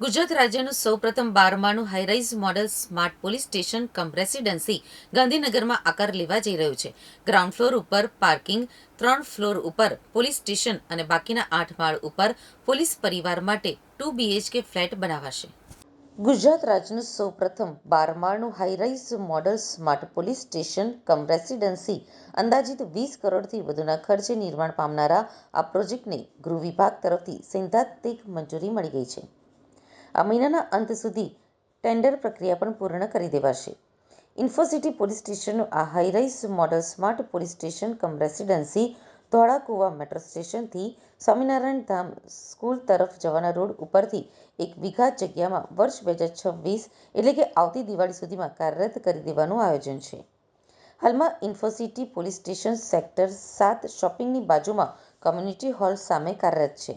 ગુજરાત રાજ્યનું સૌપ્રથમ બારમાનું high rise model smart police station cum residency ગાંધીનગરમાં આકાર લેવા જઈ રહ્યું છે. ગ્રાઉન્ડ ફ્લોર ઉપર પાર્કિંગ ત્રણ ફ્લોર ઉપર પોલીસ સ્ટેશન અને બાકીના આઠ માળ ઉપર પોલીસ પરિવાર માટે ટુ બીએચકે ફ્લેટ બનાવાશે. ગુજરાત રાજ્યનું સૌપ્રથમ બારમાળનું high rise model smart police station cum residency અંદાજિત વીસ કરોડથી વધુના ખર્ચે નિર્માણ પામનારા આ પ્રોજેક્ટને ગૃહ વિભાગ તરફથી સૈદ્ધાંતિક મંજૂરી મળી ગઈ છે. આ મહિનાના અંત સુધી ટેન્ડર પ્રક્રિયા પણ પૂર્ણ કરી દેવાશે. ઇન્ફોસિટી પોલીસ સ્ટેશનનું આ high rise model smart police station cum residency Dholakuva metro સ્ટેશનથી સ્વામિનારાયણ ધામ સ્કૂલ તરફ જવાના રોડ ઉપરથી એક વીઘા જગ્યામાં વર્ષ બે હજાર છવ્વીસ એટલે કે આવતી દિવાળી સુધીમાં કાર્યરત કરી દેવાનું આયોજન છે. હાલમાં ઇન્ફોસિટી પોલીસ સ્ટેશન સેક્ટર સાત શોપિંગની બાજુમાં કોમ્યુનિટી હોલ સામે કાર્યરત છે.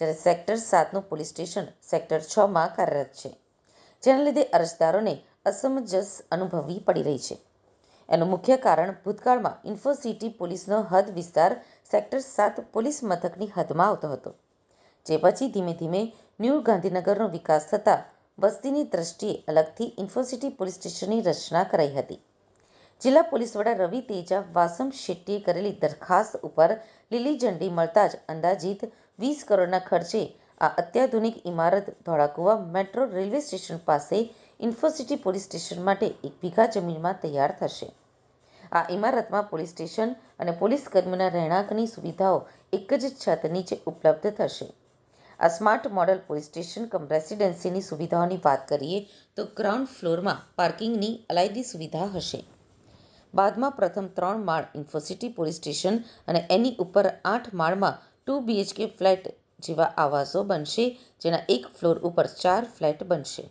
જ્યારે સેક્ટર સાતનું પોલીસ સ્ટેશન સેક્ટર છમાં કાર્યરત છે, જેના લીધે અરજદારોને અસમંજસ અનુભવવી પડી રહી છે. એનું મુખ્ય કારણ ભૂતકાળમાં ઇન્ફોસિટી પોલીસનો હદ વિસ્તાર સેક્ટર સાત પોલીસ મથકની હદમાં આવતો હતો, જે પછી ધીમે ધીમે ન્યૂ ગાંધીનગરનો વિકાસ થતાં વસ્તીની દ્રષ્ટિએ અલગથી ઇન્ફોસિટી પોલીસ સ્ટેશનની રચના કરાઈ હતી. જિલ્લા પોલીસ વડા રવિ તેજા વાસમ શેટ્ટીએ કરેલી દરખાસ્ત ઉપર લીલી ઝંડી મળતા જ અંદાજિત વીસ કરોડના ખર્ચે આ અત્યાધુનિક ઇમારત ધોળાકુવા મેટ્રો રેલવે સ્ટેશન પાસે ઇન્ફોસિટી પોલીસ સ્ટેશન માટે એક વીઘા જમીનમાં તૈયાર થશે. આ ઇમારતમાં પોલીસ સ્ટેશન અને પોલીસ કર્મીઓના રહેણાંકની સુવિધાઓ એક જ છત નીચે ઉપલબ્ધ થશે. આ smart model police station cum રેસિડેન્સીની સુવિધાઓની વાત કરીએ તો ગ્રાઉન્ડ ફ્લોરમાં પાર્કિંગની અલાયદી સુવિધા હશે. બાદમાં પ્રથમ ત્રણ માળ ઇન્ફોસિટી પોલીસ સ્ટેશન અને એની ઉપર આઠ માળમાં ટુ બીએચકે ફ્લેટ જેવા આવાસો બનશે જેના એક ફ્લોર ઉપર ચાર ફ્લેટ બનશે.